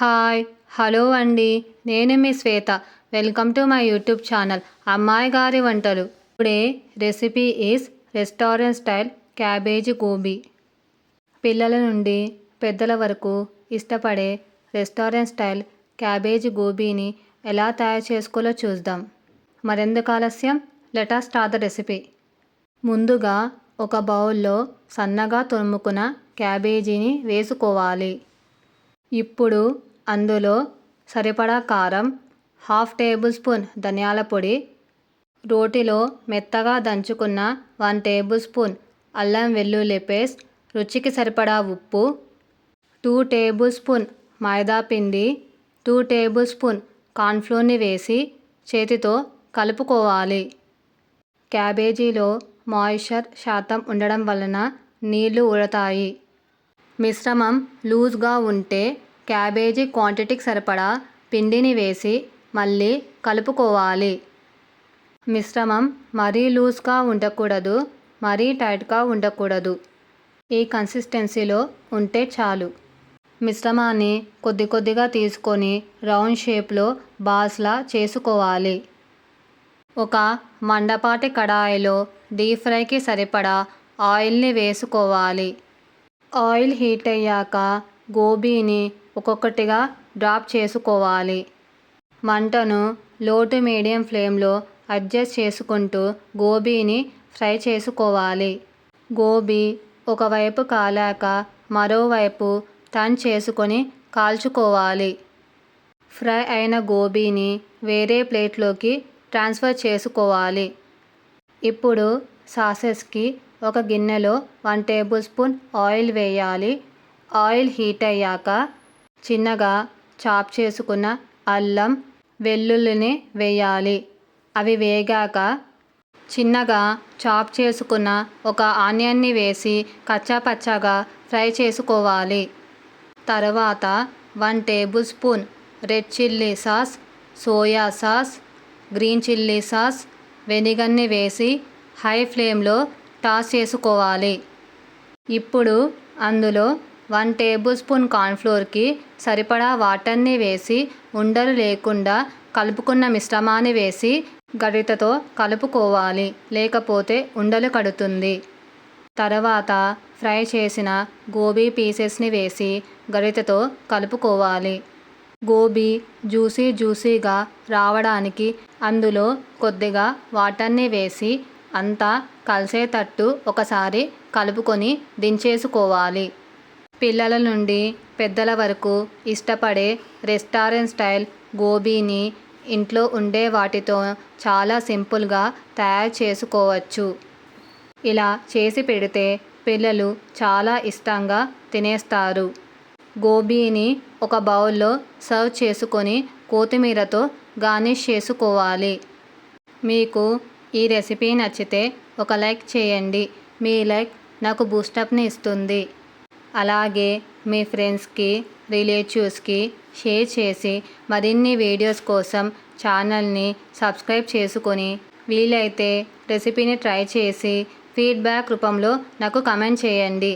Hi hello అండి. నేను మీ Shweta. Welcome to my YouTube channel అమ్మాయి గారి వంటలు. Today recipe is restaurant style cabbage gobi. పిల్లల నుండి పెద్దల వరకు ఇష్టపడే రెస్టారెంట్ స్టైల్ క్యాబేజీ గోబీని ఎలా తయారు చేసుకోలో చూద్దాం. మరెందుకు ఆలస్యం? Let's start the recipe. ముందుగా ఒక బౌల్లో సన్నగా తురుముకున్న క్యాబేజీని వేసుకోవాలి. ఇప్పుడు అందులో సరిపడా కారం హాఫ్ టేబుల్ స్పూన్ ధనియాల పొడి రోటిలో మెత్తగా దంచుకున్న వన్ టేబుల్ స్పూన్ అల్లం వెల్లుల్లి పేస్ట్ రుచికి సరిపడా ఉప్పు టూ టేబుల్ స్పూన్ మైదా పిండి టూ టేబుల్ స్పూన్ కార్న్ఫ్లోర్ని వేసి చేతితో కలుపుకోవాలి. క్యాబేజీలో మాయిశ్చర్ శాతం ఉండడం వలన నీళ్ళు ఊడతాయి మిశ్రమం లూజ్గా ఉంటే క్యాబేజీ క్వాంటిటీకి సరిపడా పిండిని వేసి మళ్ళీ కలుపుకోవాలి. మిశ్రమం మరీ లూజ్గా ఉండకూడదు మరీ టైట్గా ఉండకూడదు. ఈ కన్సిస్టెన్సీలో ఉంటే చాలు. మిశ్రమాన్ని కొద్ది కొద్దిగా తీసుకొని రౌండ్ షేప్లో బాల్స్లా చేసుకోవాలి. ఒక మండపాటి కడాయిలో డీప్ ఫ్రైకి సరిపడా ఆయిల్ని వేసుకోవాలి. ఆయిల్ హీట్ అయ్యాక గోబీని ఒక్కొక్కటిగా డ్రాప్ చేసుకోవాలి. మంటను లో టు మీడియం ఫ్లేమ్లో అడ్జస్ట్ చేసుకుంటూ గోబీని ఫ్రై చేసుకోవాలి. గోబీ ఒకవైపు కాలాక మరోవైపు టర్న్ చేసుకొని కాల్చుకోవాలి. ఫ్రై అయిన గోబీని వేరే ప్లేట్లోకి ట్రాన్స్ఫర్ చేసుకోవాలి. ఇప్పుడు సాసెస్కి ఒక గిన్నెలో వన్ టేబుల్ స్పూన్ ఆయిల్ వేయాలి. ఆయిల్ హీట్ అయ్యాక చిన్నగా చాప్ చేసుకున్న అల్లం వెల్లుల్లిని వేయాలి. అవి వేగాక చిన్నగా చాప్ చేసుకున్న ఒక ఆనియన్ని వేసి కచ్చాపచ్చాగా ఫ్రై చేసుకోవాలి. తర్వాత one tablespoon red chilli sauce soya sauce green chilli sauce వెనిగర్ని వేసి హై ఫ్లేమ్లో టాస్ చేసుకోవాలి. ఇప్పుడు అందులో వన్ టేబుల్ స్పూన్ కార్న్ఫ్లోర్కి సరిపడా వాటర్ని వేసి ఉండలు లేకుండా కలుపుకున్న మిశ్రమాన్ని వేసి గరిటతో కలుపుకోవాలి. లేకపోతే ఉండలు కడుతుంది. తర్వాత ఫ్రై చేసిన గోబీ పీసెస్ని వేసి గరిటతో కలుపుకోవాలి. గోబీ జ్యూసీ జ్యూసీగా రావడానికి అందులో కొద్దిగా వాటర్ని వేసి అంతా కలిసేటట్టు ఒకసారి కలుపుకొని దించేసుకోవాలి. పిల్లల నుండి పెద్దల వరకు ఇష్టపడే రెస్టారెంట్ స్టైల్ గోబీని ఇంట్లో ఉండే వాటితో చాలా సింపుల్గా తయారు చేసుకోవచ్చు. ఇలా చేసి పెడితే పిల్లలు చాలా ఇష్టంగా తినేస్తారు. గోబీని ఒక బౌల్లో సర్వ్ చేసుకొని కొత్తిమీరతో గార్నిష్ చేసుకోవాలి. మీకు ఈ రెసిపీ నచ్చితే ఒక లైక్ చేయండి. మీ లైక్ నాకు బూస్టప్ని ఇస్తుంది. అలాగే మీ ఫ్రెండ్స్కి రిలేటివ్స్కి షేర్ చేసి మరిన్ని వీడియోస్ కోసం ఛానల్ని సబ్స్క్రైబ్ చేసుకొని వీలైతే రెసిపీని ట్రై చేసి ఫీడ్బ్యాక్ రూపంలో నాకు కమెంట్ చేయండి.